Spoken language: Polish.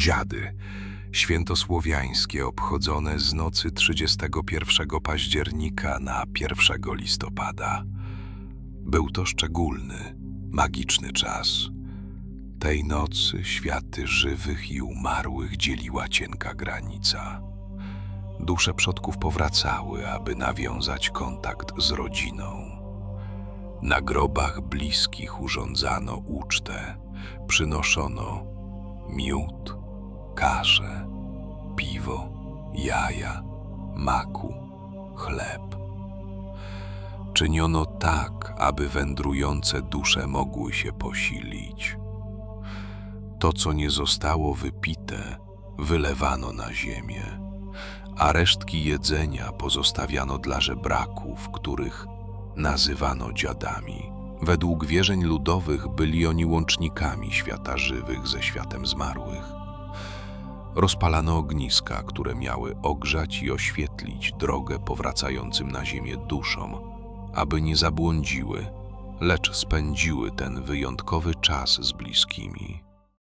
Dziady. Święto słowiańskie obchodzone z nocy 31 października na 1 listopada. Był to szczególny, magiczny czas. Tej nocy światy żywych i umarłych dzieliła cienka granica. Dusze przodków powracały, aby nawiązać kontakt z rodziną. Na grobach bliskich urządzano ucztę, przynoszono miód, kaszę, piwo, jaja, maku, chleb. Czyniono tak, aby wędrujące dusze mogły się posilić. To, co nie zostało wypite, wylewano na ziemię, a resztki jedzenia pozostawiano dla żebraków, których nazywano dziadami. Według wierzeń ludowych byli oni łącznikami świata żywych ze światem zmarłych. Rozpalano ogniska, które miały ogrzać i oświetlić drogę powracającym na ziemię duszom, aby nie zabłądziły, lecz spędziły ten wyjątkowy czas z bliskimi.